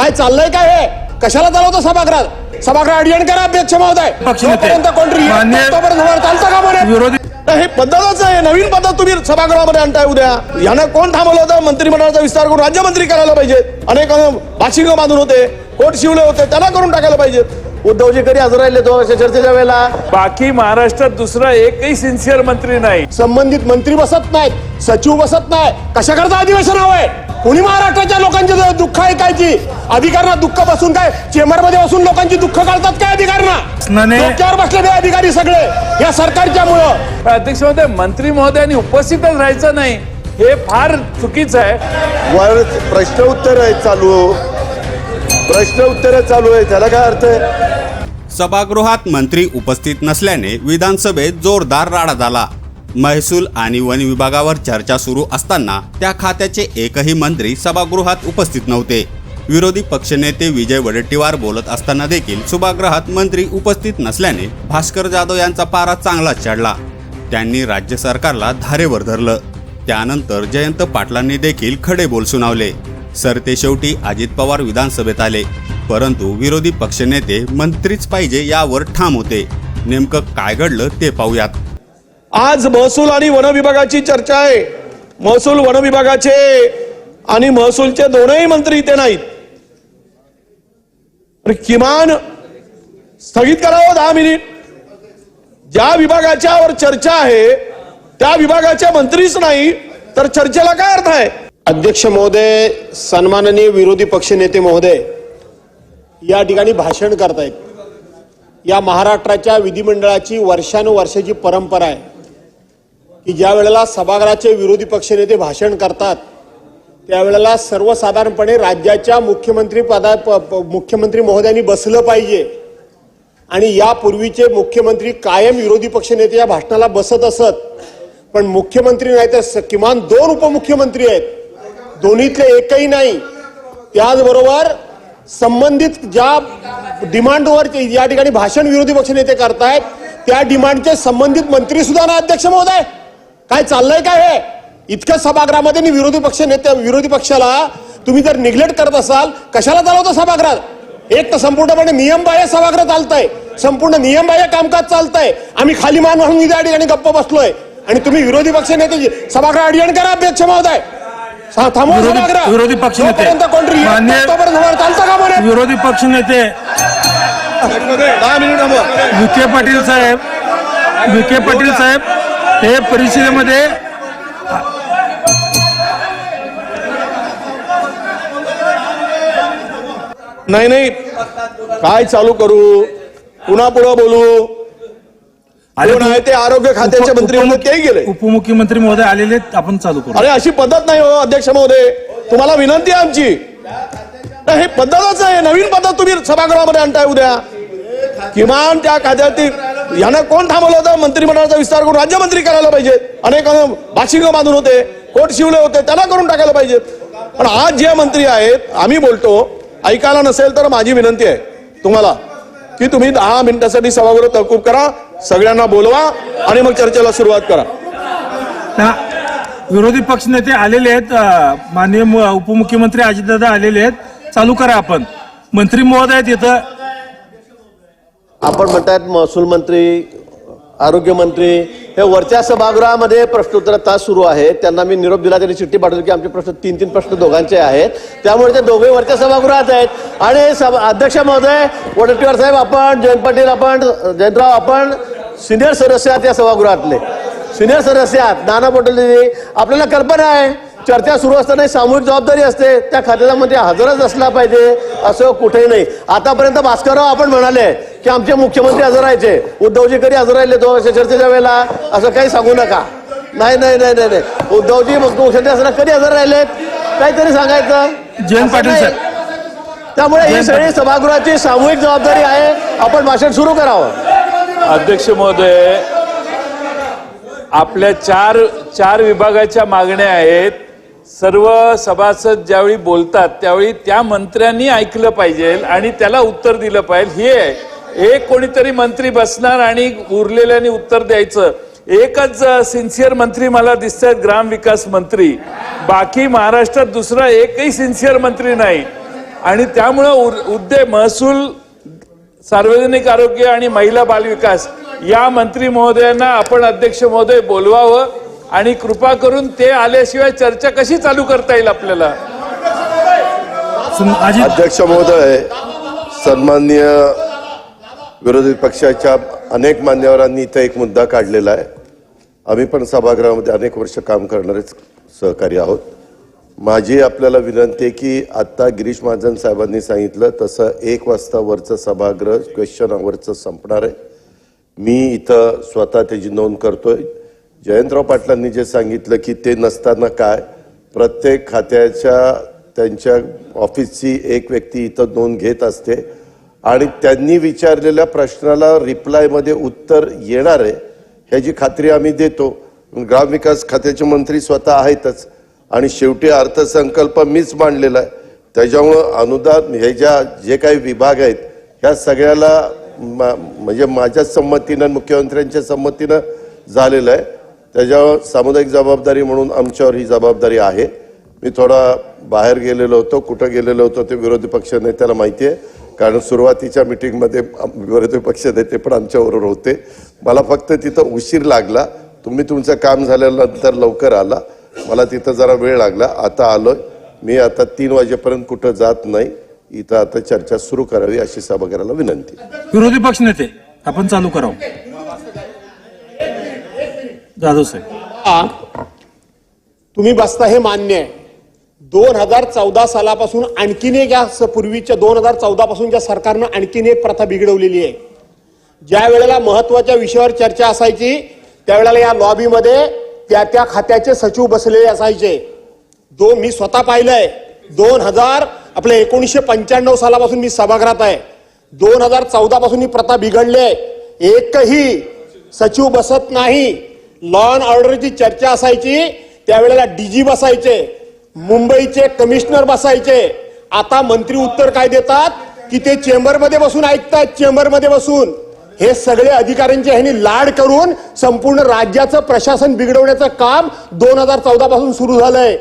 काय चाललंय काय हे? कशाला चालवतो सभागृहात? सभागृह अडजण करा अध्यक्ष महोदय. जोपर्यंत कोणतरी येत मान्य- नाही, तोपर्यंत वर चालतं का म्हणे? विरोधी हे पद्धतच आहे नवीन पद्धत तुम्ही सभागृहामध्ये आणताय उद्या. यानं कोण थांबवलं होतं? मंत्रिमंडळाचा विस्तार करून राज्यमंत्री करायला पाहिजे. अनेक भाषिक बांधून होते. कोट शिवले होते? त्यांना करून टाकायला पाहिजे. उद्धवजी कधी हजर राहिले तो अशा चर्चेच्या वेळेला? बाकी महाराष्ट्रात दुसरा एकही सिन्सिअर मंत्री नाही. संबंधित मंत्री बसत नाहीत. सचिव बसत नाही कशा करता अधिवेशन हवंय? कोणी महाराष्ट्राच्या लोकांचे दुःख ऐकायची? अधिकाऱ्यांना दुःख बसून काय? चेंबरमध्ये बसून लोकांची दुःख काढतात काय अधिकाऱ्यांना? डोक्यावर बसलेले अधिकारी सगळे. या सरकारच्या मुळे. अध्यक्ष महोदय मंत्री महोदयांनी उपस्थितच राहायचं नाही. हे फार चुकीचं आहे. वर प्रश्न उत्तर आहे चालू. प्रश्न उत्तर चालू आहे त्याला काय अर्थ आहे? सभागृहात मंत्री उपस्थित नसल्याने विधानसभेत जोरदार राडा झाला. महसूल आणि वन विभागावर चर्चा सुरू असताना त्या खात्याचे एकही मंत्री सभागृहात उपस्थित नव्हते. विरोधी पक्षनेते विजय वडेट्टीवार बोलत असताना देखील सभागृहात मंत्री उपस्थित नसल्याने भास्कर जाधव यांचा पारा चांगलाच चढला. त्यांनी राज्य सरकारला धारेवर धरलं. त्यानंतर जयंत पाटलांनी देखील खडे बोल सुनावले. सरते शेवटी अजित पवार विधानसभेत आले. परंतु विरोधी पक्षनेते मंत्रीच पाहिजे यावर ठाम होते. नेमकं काय घडलं ते पाहूयात. आज महसूल आणि वन विभागाची चर्चा आहे. महसूल वन विभागाचे आणि महसूलचे दोनही मंत्री इथे नाहीत. किमान स्थगित करावं हो, दहा मिनिट. ज्या विभागाच्यावर चर्चा आहे त्या विभागाचे मंत्रीच नाही तर चर्चेला काय अर्थ आहे? अध्यक्ष महोदय सन्माननीय विरोधी पक्षनेते महोदय या ठिकाणी भाषण करतायत. या महाराष्ट्राच्या विधिमंडळाची वर्षानुवर्षाची परंपरा आहे. की ज्या वेळेला सभागृहाचे विरोधी पक्षनेते भाषण करतात त्यावेळेला सर्वसाधारणपणे राज्याच्या मुख्यमंत्री पदा प- प- मुख्यमंत्री महोदयांनी बसलं पाहिजे. आणि यापूर्वीचे मुख्यमंत्री कायम विरोधी पक्षनेते या भाषणाला बसत असत. पण मुख्यमंत्री नाही तर स- किमान दोन उपमुख्यमंत्री आहेत. दोन्हीतले एकही नाही. त्याचबरोबर संबंधित ज्या डिमांडवर या ठिकाणी भाषण विरोधी पक्षनेते करतायत त्या डिमांडचे संबंधित मंत्री सुद्धा ना अध्यक्ष महोदय? काय चाललंय काय हे? इतकं सभागृहामध्ये विरोधी पक्ष नेते विरोधी पक्षाला तुम्ही जर निग्लेक्ट करत असाल कशाला चालवतो सभागृहात? एक तर संपूर्णपणे नियमबाह्य सभागृह चालतंय. संपूर्ण नियमबाह्य कामकाज चालतंय. आम्ही खाली मान म्हणून त्या ठिकाणी गप्प बसलोय. आणि तुम्ही विरोधी पक्ष नेते सभागृह अडजण करा अध्यक्ष महोदय. थांबवा विरोधी- सभागृह. कोणतरी तोपर्यंत वर चालतं का म्हणे विरोधी मिनिट थांबवा. विखे पाटील साहेब. विखे पाटील साहेब. हे परिषदेमध्ये नाही नाही. काय चालू करू? पुन्हा पुढे बोलू? आहे ते आरोग्य खात्याचे मंत्री उपमुख- तेही गेले. उपमुख्यमंत्री महोदय आलेले आपण चालू करू. अरे अशी पद्धत नाही हो अध्यक्ष महोदय. तुम्हाला विनंती आहे आमची. नाही, हे पद्धतच आहे. नवीन पद्धत तुम्ही सभागृहामध्ये आणताय उद्या. किमान त्या खात्यातील यानं कोण थांबवलं होतं? मंत्रिमंडळाचा विस्तार करून राज्यमंत्री करायला पाहिजे. अनेक बाशिंग बांधून होते कोट शिवले होते त्यांना करून टाकायला पाहिजे. पण आज जे मंत्री आहेत आम्ही बोलतो ऐकायला नसेल तर माझी विनंती आहे तुम्हाला की तुम्ही दहा मिनिटासाठी सभागृह तहकूब करा सगळ्यांना बोलवा आणि मग चर्चेला सुरुवात करा. विरोधी विरोधी पक्षनेते आलेले आहेत माननीय उपमुख्यमंत्री अजितदादा आलेले आहेत चालू करा आपण. मंत्री महोदय आहेत इथं आपण म्हणतायत महसूल मंत्री आरोग्यमंत्री हे वरच्या सभागृहामध्ये प्रश्नोत्तर तास सुरू आहे. त्यांना मी निरोप दिला त्यांनी चिठ्ठी पाठवली की आमचे प्रश्न तीन तीन प्रश्न दोघांचे आहेत. त्यामुळे ते दोघे वरच्या सभागृहात आहेत. आणि सभा- अध्यक्ष महोदय वडट्टीवार साहेब आपण जयंत पाटील आपण जयंतराव आपण सिनियर सदस्य आहात या सभागृहातले. सिनियर सदस्य आहात नाना पटोले आपल्याला कल्पना आहे. चर्चा सुरू असताना सामूहिक जबाबदारी असते. त्या खात्याचा म्हणजे हजरच असला पाहिजे असं कुठेही नाही. आतापर्यंत भास्करराव आपण म्हणाले की आमचे मुख्यमंत्री हजर राहायचे. उद्धवजी कधी हजर राहिले तो अशा चर्चेच्या वेळेला असं काही सांगू नका. नाही नाही नाही नाही नाही. उद्धवजी मुख्यमंत्री असताना कधी हजर राहिलेत? काहीतरी सांगायचं? जयंत पाटील. त्यामुळे ही सगळी सभागृहाची सामूहिक जबाबदारी आहे. आपण भाषण सुरू करावं. अध्यक्ष महोदय आपल्या चार चार विभागाच्या मागण्या आहेत. सर्व सभासद ज्यावेळी बोलतात त्यावेळी त्या मंत्र्यांनी ऐकलं पाहिजे आणि त्याला उत्तर दिलं पाहिजे. हे आहे. एक कोणीतरी मंत्री बसणार आणि उरलेल्यानी उत्तर द्यायचं. एकच सिन्सिअर मंत्री मला दिसत आहेत ग्रामविकास मंत्री. बाकी महाराष्ट्रात दुसरा एकही सिन्सिअर मंत्री नाही. आणि त्यामुळं उर- उद्योग महसूल सार्वजनिक आरोग्य आणि महिला बालविकास या मंत्री महोदयांना आपण अध्यक्ष महोदय बोलवावं. आणि कृपा करून ते आल्याशिवाय चर्चा कशी चालू करता येईल आपल्याला? अध्यक्ष महोदय सन्माननीय विरोधी पक्षाच्या अनेक मान्यवरांनी इथं एक मुद्दा काढलेला आहे. आम्ही पण सभागृहामध्ये अनेक वर्ष काम करणारेच सहकारी आहोत. माझी आपल्याला विनंती आहे की आत्ता गिरीश महाजन साहेबांनी सांगितलं तसं एक वाजता वरचं सभागृह क्वेश्चन आवरचं संपणार आहे. मी इथं स्वतः त्याची नोंद करतोय. जयंतराव पाटलांनी जे सांगितलं की ते नसताना काय प्रत्येक खात्याच्या त्यांच्या ऑफिसची एक व्यक्ती इथं नोंद घेत असते. आणि त्यांनी विचारलेल्या प्रश्नाला रिप्लायमध्ये उत्तर येणार आहे ह्याची खात्री आम्ही देतो. ग्रामविकास खात्याचे मंत्री स्वतः आहेतच. आणि शेवटी अर्थसंकल्प मीच मांडलेला आहे. त्याच्यामुळं अनुदान हे ज्या जे काही विभाग आहेत ह्या सगळ्याला मा- म्हणजे माझ्या संमतीनं मुख्यमंत्र्यांच्या संमतीनं झालेलं आहे. त्याच्यावर सामुदायिक जबाबदारी म्हणून आमच्यावर ही जबाबदारी आहे. मी थोडा बाहेर गेलेलो होतो कुठं गेलेलो होतो ते विरोधी पक्ष नेत्याला माहिती आहे. कारण सुरुवातीच्या मिटिंगमध्ये विरोधी पक्ष नेते पण आमच्याबरोबर होते. मला फक्त तिथं उशीर लागला. तुम्ही तुमचं काम झाल्यानंतर लवकर आला. मला तिथं जरा वेळ लागला. आता आलो मी आता तीन वाजेपर्यंत कुठं जात नाही. इथं आता चर्चा सुरू करावी अशी सभागृहाला विनंती. विरोधी पक्ष नेते आपण चालू करावं. जाधव साहेब. तुम्ही बसता हे मान्य आहे. दोन हजार चौदा सालापासून आणखीन एक या स- पूर्वीच्या दोन हजार चौदा पासूनच्या सरकारनं आणखीन एक प्रथा बिघडवलेली आहे. ज्या वेळेला महत्त्वाच्या विषयावर चर्चा असायची त्यावेळेला या लॉबीमध्ये त्या त्या खात्याचे सचिव बसलेले असायचे. दो मी स्वतः पाहिलंय. दोन हजार आपल्या एकोणीसशे पंच्याण्णव सालापासून मी सभागृहात आहे. दोन हजार चौदा पासून ही प्रथा बिघडली आहे. एकही सचिव बसत नाही. लॉ अँड ऑर्डरची चर्चा असायची त्यावेळेला डीजी बसायचे मुंबईचे कमिशनर बसायचे. आता मंत्री उत्तर काय देतात? की ते चेंबरमध्ये बसून ऐकतात चेंबरमध्ये बसून. हे सगळे अधिकाऱ्यांचे ह्यांनी लाड करून संपूर्ण राज्याचं प्रशासन बिघडवण्याचं काम दोन हजार चौदा पासून सुरू झालंय.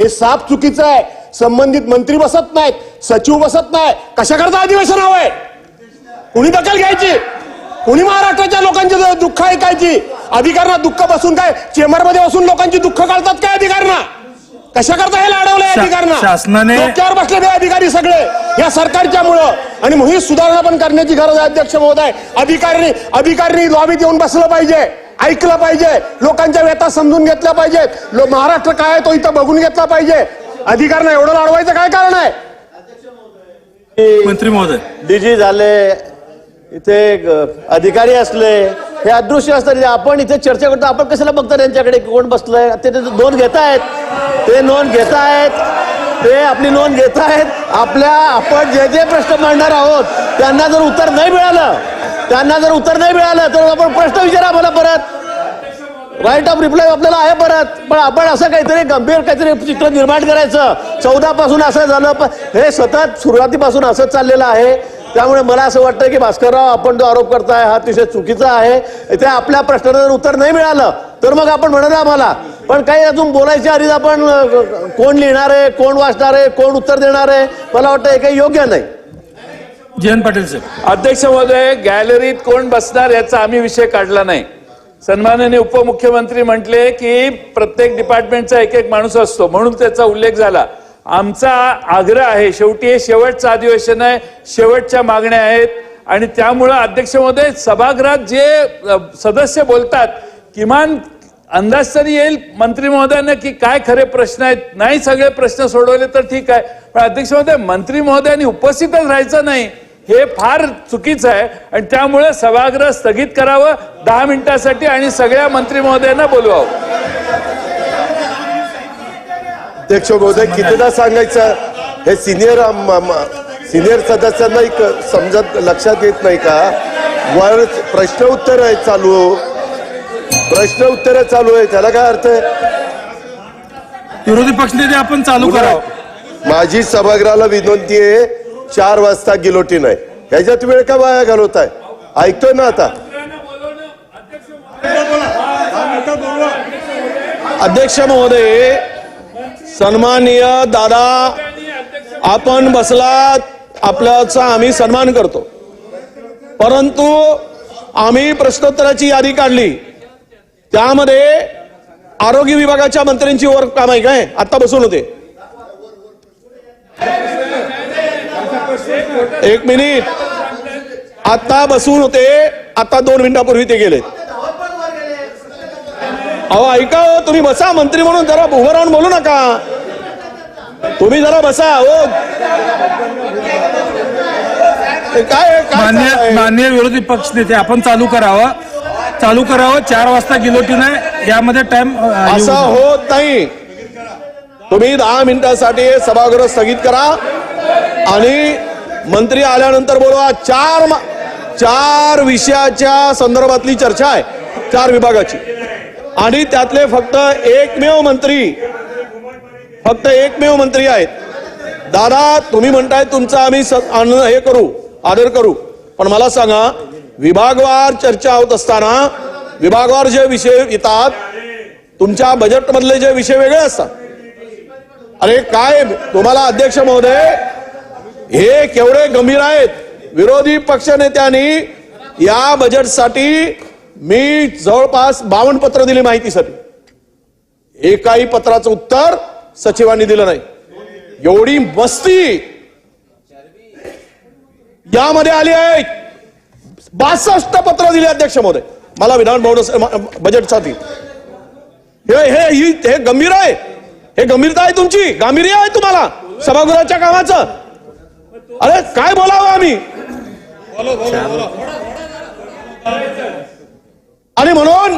हे साफ चुकीचं आहे. संबंधित मंत्री बसत नाहीत सचिव बसत नाही कशाकरता अधिवेशन हवंय? कुणी दखल घ्यायची? कुणी महाराष्ट्राच्या लोकांचे द- दुःख ऐकायची? अधिकाऱ्यांना दुःख बसून काय? चेंबरमध्ये बसून लोकांची दुःख काढतात काय अधिकाऱ्यांना? कशा करता हे लाडवलंय अधिकाऱ्यांना? शासनाने- डोक्यावर बसलेले अधिकारी सगळे या सरकारच्या मुळे आणि ही सुधारणा पण करण्याची गरज आहे अध्यक्ष महोदय. अधिकारी अधिकाऱ्यांनी लॉबीत येऊन बसलं पाहिजे ऐकलं पाहिजे लोकांच्या व्यथा समजून घेतल्या पाहिजेत. महाराष्ट्र काय आहे तो इथं बघून घेतला पाहिजे. अधिकाऱ्यांना एवढं लाडवायचं काय कारण आहे? मंत्री महोदय. डीजी झाले इथे अधिकारी असले हे अदृश्य असतात जे आपण इथे चर्चा करतो आपण कशाला बघतो त्यांच्याकडे? कोण बसलंय? ते ते नोंद घेत आहेत. ते नोंद घेत आहेत. ते आपली नोंद घेत आहेत. आपल्या आपण जे जे प्रश्न मांडणार आहोत त्यांना जर उत्तर नाही मिळालं त्यांना जर उत्तर नाही मिळालं तर आपण प्रश्न विचारा मला परत. राईट ऑफ रिप्लाय आपल्याला आहे परत. पण आपण असं काहीतरी गंभीर काहीतरी चित्र निर्माण करायचं. चौदा पासून असं झालं पण हे सतत सुरुवातीपासून असंच चाललेलं आहे. त्यामुळे मला असं वाटतं की भास्करराव आपण जो आरोप करताय हा अतिशय चुकीचा आहे. इथे आपल्या प्रश्नाला जर उत्तर नाही मिळालं तर मग आपण म्हणत आम्हाला. पण काही अजून बोलायच्या आधीच आपण कोण लिहिणार आहे कोण वाचणार आहे कोण उत्तर देणार आहे मला वाटतं हे काही योग्य नाही. जयंत पाटील साहेब. अध्यक्ष महोदय गॅलरीत कोण बसणार याचा आम्ही विषय काढला नाही. सन्माननीय उपमुख्यमंत्री म्हटले की प्रत्येक डिपार्टमेंटचा एक एक माणूस असतो म्हणून त्याचा उल्लेख झाला. आमचा आग्रह आहे शेवटी हे शेवटचं अधिवेशन आहे शेवटच्या मागण्या आहेत. आणि त्यामुळं अध्यक्ष महोदय सभागृहात जे सदस्य बोलतात किमान अंदाज तरी येईल मंत्री महोदयांना की काय खरे प्रश्न आहेत. नाही सगळे प्रश्न सोडवले तर ठीक आहे. पण अध्यक्ष महोदय मंत्री महोदयांनी उपस्थितच राहायचं नाही. हे फार चुकीचं आहे. आणि त्यामुळे सभागृह स्थगित करावं दहा मिनिटासाठी आणि सगळ्या मंत्री महोदयांना बोलवावं. अध्यक्ष महोदय कितीदा सांगायचं? हे सिनियर सिनियर सदस्यांना एक समजत लक्षात येत नाही का? वर प्रश्न उत्तर आहे चालू. प्रश्न उत्तर चालू आहे त्याला काय अर्थ आहे? विरोधी पक्ष नेते आपण चालू करावं. माझी सभागृहाला विनंती आहे चार वाजता गिलोटीन आहे ह्याच्यात वेळ का वाया घालवताय ऐकतोय ना आता? अध्यक्ष महोदय सन्माननीय दादा आपण बसलात आपल्याचा आम्ही सन्मान करतो. परंतु आम्ही प्रश्नोत्तराची यादी काढली. त्यामध्ये आरोग्य विभागाच्या मंत्र्यांची वर काम आहे काय? आता बसून होते. एक मिनिट. आता बसून होते आता दोन मिनिटापूर्वी ते गेलेत. अहो ऐका हो तुम्ही बसा मंत्री म्हणून जरा उभं राहून बोलू नका. तुम्ही जरा बसा हो. हे काय मान्य? मान्य विरोधी पक्ष नेते आपण चालू करावं. चालू करावं चार वाजता गिलोटीन आहे. यामध्ये टाइम असं होत नाही. तुम्ही दहा मिनिटासाठी सभागृह स्थगित करा. आणि मंत्री आल्यानंतर बोलवा चार मा- चार विषयाच्या संदर्भातली चर्चा आहे चार विभागाची. आणि त्यातले फक्त एकमेव मंत्री फक्त एकमेव मंत्री आहेत. दादा तुम्ही म्हणताय तुमचं आम्ही स- हे करू आदर करू. पण मला सांगा विभागवार चर्चा होत असताना विभागवार जे विषय येतात तुमच्या बजेटमधले जे विषय वेगळे असतात. अरे काय तुम्हाला अध्यक्ष महोदय हे केवढे गंभीर आहेत. विरोधी पक्षनेत्यांनी या बजेटसाठी मी जवळपास बावन्न पत्र दिली माहितीसाठी. एकाही पत्राचं उत्तर सचिवांनी दिलं नाही. एवढी मस्ती यामध्ये आली आहे. बासष्ट पत्र दिले अध्यक्ष महोदय. मला विधान भवन बजेटसाठी हे हे ही- हे गंभीर आहे. हे गंभीरता आहे तुमची. गांभीर्य आहे तुम्हाला. सभागृहाच्या कामाचं. अरे काय बोलावं आम्ही? आणि म्हणून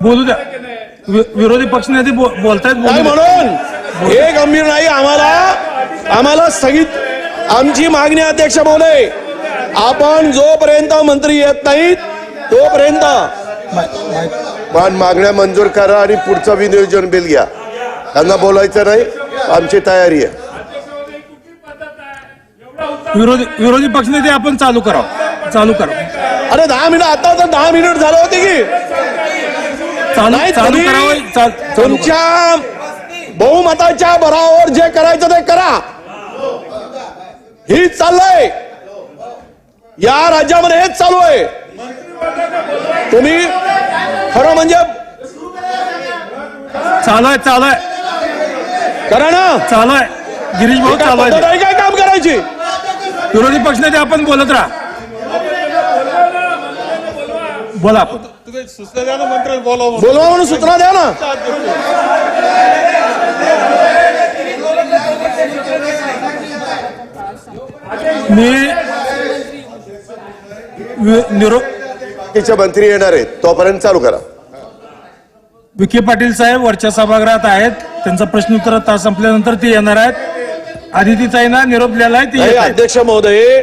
बोलू द्या. विरोधी पक्ष नेते बो- बोलतायत. म्हणून हे गंभीर नाही आम्हाला आम्हाला स्थगित आमची मागणी अध्यक्ष महोदय आपण जोपर्यंत मंत्री येत नाहीत तोपर्यंत मान मागण्या मंजूर करा आणि पुढचं विनियोजन बिल घ्या. त्यांना बोलायचं नाही आमची तयारी आहे. विरोधी विरोधी पक्ष नेते आपण चालू करावं. चालू करा अरे दहा मिनिट आता तर दहा मिनिट झाले होते की. तुमच्या बहुमताच्या बरावर जे करायचं ते करा. ही चाललंय. या राज्यामध्ये हेच चालू आहे. तुम्ही खरं म्हणजे चालू आहे चालू आहे करा ना. चालू आहे गिरीश भाऊ चालू आहे काय काम करायची? विरोधी पक्ष नेते आपण बोलत राहा. बोला. आपण बोलवा म्हणून. सूचना द्या ना. मी वि- निरो बाकीचे मंत्री येणार आहेत. तोपर्यंत चालू करा. विखे पाटील साहेब वरच्या सभागृहात आहेत. त्यांचा प्रश्नोत्तर तास संपल्यानंतर ते येणार आहेत. आदितीताईंना निरोप दिलेला आहे ते नाही, येत आहेत. अध्यक्ष महोदय